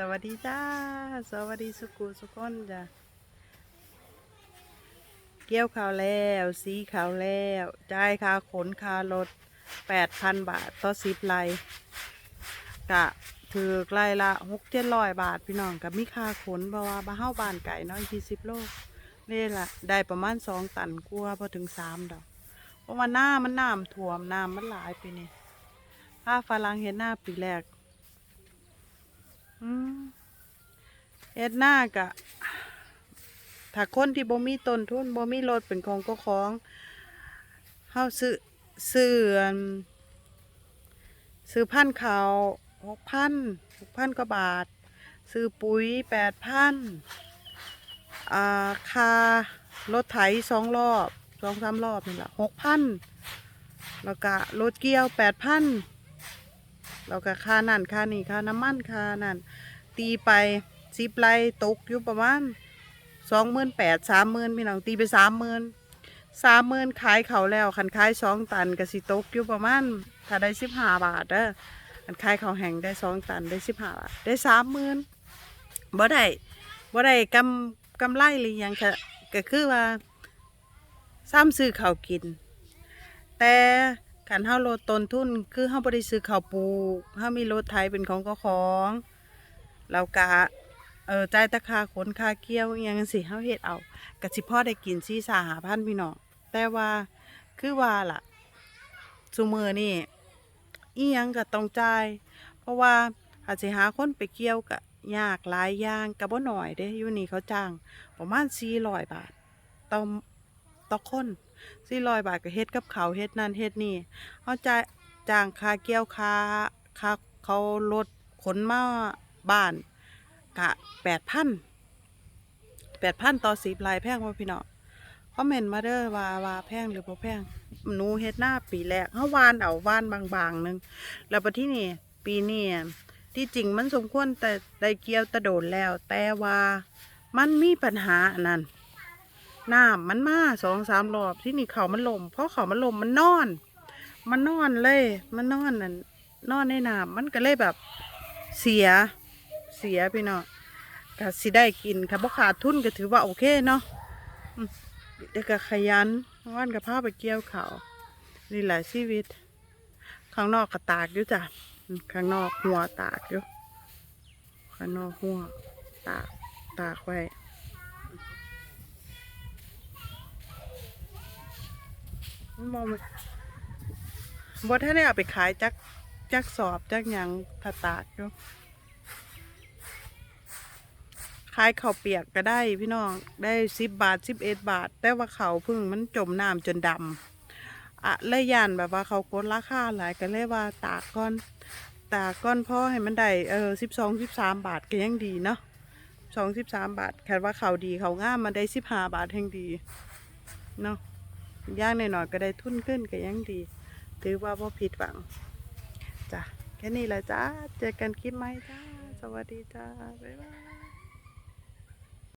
สวัสดีจ้า สวัสดีสุกุสุกคนจ้ะ เกี่ยวข่าวแล้ว สีข่าวแล้วจ่ายค่าขนค่ารถแปดพันบาทต่อสิบไลกะถือไล่ละหกเจ็ดร้อยบาทพี่น้องกับมีค่าขนเพราะว่าบ้าเฮาบานไก่น้อยยี่สิบโลนี่ล่ะได้ประมาณสองตันกลัวพอถึงสามดอก เพราะว่าหน้ามันน้ำท่วมน้ำมันหลายปีนี่ถ้าฝรั่งเห็นหน้าปีแรก เอ็ดหน้ากะ ถ้าคนที่บ่มีต้นทุนบ่มีรถเป็นของก็ของเฮาซื้อซื้อซื้อพันธุ์เขาหกพันหกพันกว่าบาท ซื้อปุ๋ยแปดพันอ่าคารถไถสองรอบสองสามรอบนี่แหละหกพันแล้วก็รถเกี่ยวแปดพัน แล้วก็ค่านั่นค่านี่ค่าน้ำมันค่านั่นตีไปสิบไรตกอยู่ประมาณสองหมื่นแปดสามหมื่นพี่น้องตีไปสามหมื่นสามหมื่นขายเขาแล้วคันขายสองตันก็สิตกอยู่ประมาณถ้าได้สิบห้าบาทเด้อคันขายเขาแห้งได้สองตันได้สิบห้าบาทได้สามหมื่นบ่ได้บ่ได้กำกำไรหรือยังค่ะก็คือว่าซ้ำซื้อเขากิน แต่ การเฮาโลดต้นทุนคือเฮาบ่ได้ซื้อข้าวปลูกเฮามีรถไถเป็นของเจ้าของแล้วก็เออจ่ายตะคาขนคาเกี่ยวอหยังจังซี่เฮาเฮ็ดเอาก็สิพอได้กิน4 5 5พันพี่น้องแต่ว่าคือว่าล่ะซุมื้อนี้อีหยังก็ต้องจ่ายเพราะว่าอาจสิหาคนไปเกี่ยวก็ยากหลายอย่างก็บ่น้อยเด้อยู่นี่เขาจ้างประมาณ400บาทต่อต่อคน สี่ร้อยบาทก็เฮ็ดกับเขาเฮ็ดนั่นเฮ็ดนี่เขาจ่ายจ้างค่าเกี่ยวค่าค่าเขารถขนมาบ้านกะแปดพันแปดพันต่อสิบลายแพงว่าพี่เน้องคอมเมนต์มาเด้อว่าว่าแพงหรือบ่แพงหนูเฮ็ดหน้าปีแรกเฮาวานเอาวานบางๆนึงแล้วบัดที่นี่ปีนี้ที่จริงมันสมควรแต่ได้เกี่ยวตะโดนแล้ว แต่ว่ามันมีปัญหาอันนั้ นน้ำมันมาสองสามรอบที่นี่เขามันลม เพราะเขามันลมมันนอน มันนอนเลย มันนอนนั่นนอนในน้ำมันก็เลยแบบเสียเสียพี่น้องก็สิได้กินค่ะบ่ขาดทุนก็ถือว่าโอเคเนาะเด็กก็ขยันวันกับพาไปเกี่ยวเขาวนี่แหละชีวิต ข้างนอกก็ตากอยู่จ้ะข้างนอกหัวตากอยู่ข้างนอกหัวตากตากไว้ มองมันบ่ท่าได้เอาไปขายจักจักสอบจักหยังถาตากอยู่ขายข้าวเปียกก็ได้พี่น้องได้สิบบาทสิบเอ็ดบาท แต่ว่าเขาพึ่งมันจมน้ำจนดำอะเลยย่านแบบว่าเขากดราคาหลายก็เลยว่าตากก้อน ตากก้อนพ่อให้มันได้เออสิบสองสิบสามบาทก็ยังดีเนาะสองสิบสามบาทแค่ว่าเขาดีเขาง่ามมันได้สิบห้าบาทแห่งดีเนาะ ย่างหน่อยๆก็ได้ทุนขึ้นก็ยังดี ถือว่าพ่ผิดหวังจ้ะแค่นี้แหละจ้าเจอกันคลิปไหมจ้าสวัสดีจ้าบ๊ายบาย